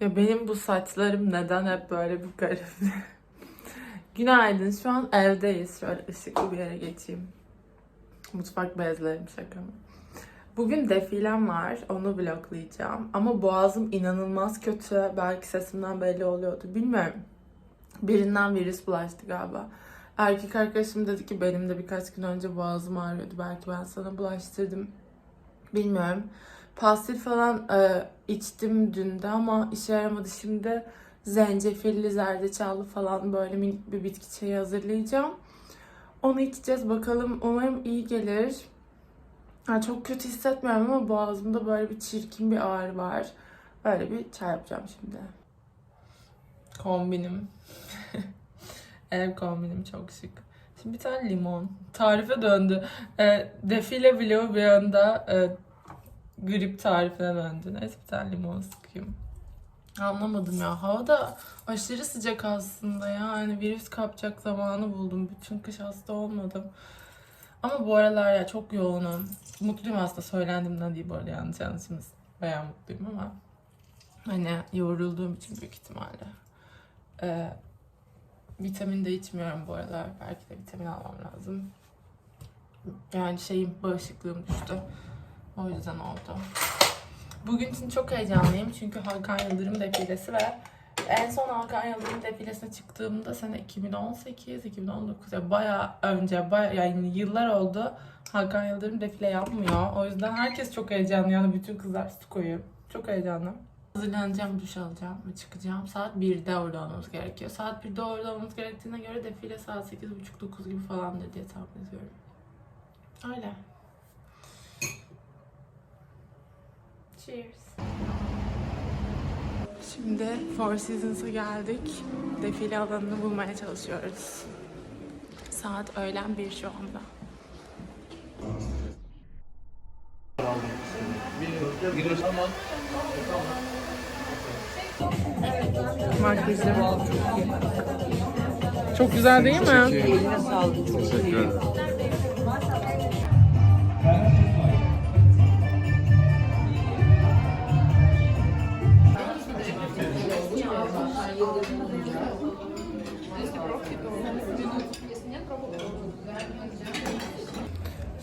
Ya benim bu saçlarım neden hep böyle bir garip? Günaydın. Şu an evdeyiz. Şöyle ışıklı bir yere geçeyim. Mutfak bezlerim şaka? Bugün defilem var. Onu bloklayacağım. Ama boğazım inanılmaz kötü. Belki sesimden belli oluyordu. Bilmiyorum. Birinden virüs bulaştı galiba. Erkek arkadaşım dedi ki benim de birkaç gün önce boğazım ağrıyordu. Belki ben sana bulaştırdım. Bilmiyorum. Pastil falan e, içtim dün de ama işe yaramadı. Şimdi zencefilli, zerdeçallı falan böyle minik bir bitki çayı hazırlayacağım. Onu içeceğiz bakalım. Umarım iyi gelir. Ha, çok kötü hissetmiyorum ama boğazımda böyle bir çirkin bir ağrı var. Böyle bir çay yapacağım şimdi. Kombinim. Ev kombinim çok şık. Şimdi bir tane limon. Tarife döndü. E, defile vlogu bir anda e, grip tarifine döndü. Neyse bir tane limon sıkayım. Anlamadım ya. Hava da aşırı sıcak aslında ya. Hani virüs kapacak zamanı buldum. Bütün kış hasta olmadım. Ama bu aralar ya çok yoğunum. Mutluyum aslında söylendimden değil bu arada yanlış anlaşılmasın. Bayağı mutluyum ama hani yorulduğum için büyük ihtimalle. Ee, vitamin de içmiyorum bu aralar. Belki de vitamin almam lazım. Yani şeyim bağışıklığım düştü. O yüzden oldu. Bugün için çok heyecanlıyım çünkü Hakan Yıldırım defilesi ve en son Hakan Yıldırım defilesine çıktığımda sene 2018, 2019 ya bayağı önce, bayağı yani yıllar oldu Hakan Yıldırım defile yapmıyor. O yüzden herkes çok heyecanlı yani bütün kızlar su koyuyor. Çok heyecanlı. Hazırlanacağım, duş alacağım ve çıkacağım. Saat 1'de orada olmamız gerekiyor. Saat 1'de orada olmamız gerektiğine göre defile saat 8.30-9 gibi falan diye tahmin ediyorum. Öyle. Cheers. Şimdi Four Seasons'a geldik. Defile alanını bulmaya çalışıyoruz. Saat öğlen bir şu anda. Makyajım. Çok güzel değil mi? Teşekkür ederim.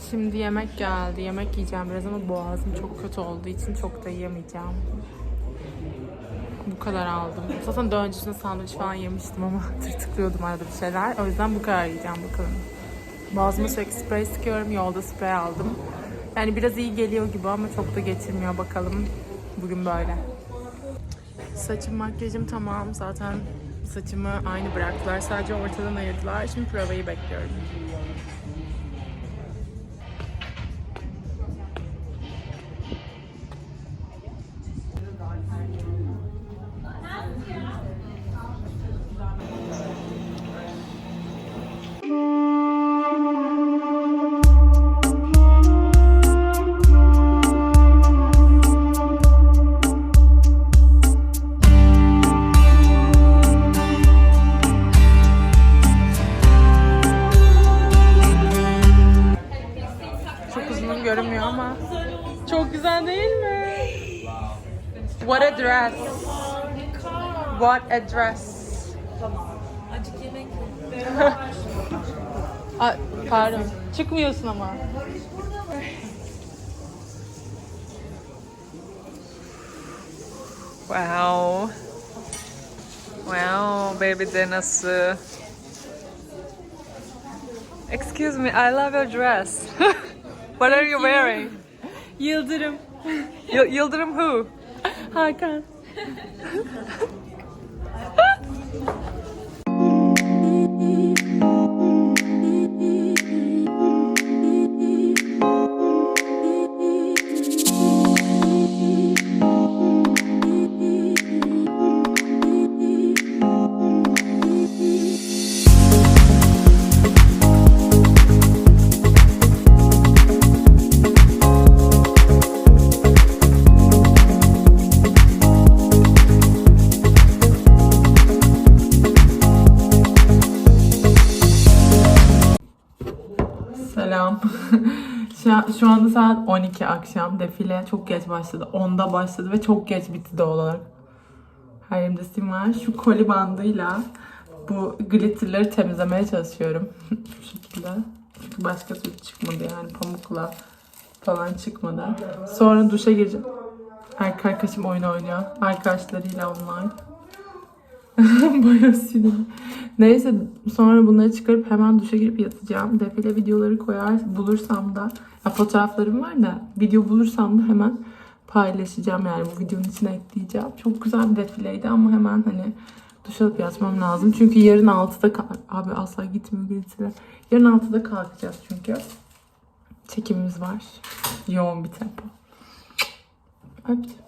Şimdi yemek geldi. Yemek yiyeceğim biraz ama boğazım çok kötü olduğu için çok da yiyemeyeceğim. Bu kadar aldım. Zaten daha öncesinde sandviç falan yemiştim ama tırtıklıyordum arada bir şeyler. O yüzden bu kadar yiyeceğim bakalım. Boğazıma sürekli sprey sıkıyorum. Yolda sprey aldım. Yani biraz iyi geliyor gibi ama çok da getirmiyor bakalım. Bugün böyle. Saçım makyajım tamam. Zaten saçımı aynı bıraktılar. Sadece ortadan ayırdılar. Şimdi provayı bekliyorum. Ama çok güzel değil mi? What a dress. What a dress. Acık yemek pardon. Çıkmıyorsun ama. Wow. Wow, baby nasıl? Excuse me, I love your dress. What are you wearing? Yıldırım. Y- Yıldırım who? Hakan. Selam. Şu, an- şu anda saat 12 akşam. Defile çok geç başladı. 10'da başladı ve çok geç bitti doğal olarak. Her yerimde sim var. Şu koli bandıyla bu glitterları temizlemeye çalışıyorum. Şu şekilde. Çünkü başka türlü çıkmadı yani pamukla falan çıkmadı. Sonra duşa gireceğim. Arkadaşım oyun oynuyor. Arkadaşlarıyla online. Bayağı sinirli. Neyse sonra bunları çıkarıp hemen duşa girip yatacağım. Defile videoları koyar bulursam da ya fotoğraflarım var da video bulursam da hemen paylaşacağım yani bu videonun içine ekleyeceğim. Çok güzel bir defileydi ama hemen hani duş alıp yatmam lazım. Çünkü yarın 6'da kalk... Abi asla gitmiyor birisiyle. Yarın 6'da kalkacağız çünkü. Çekimimiz var. Yoğun bir tempo. Öptüm.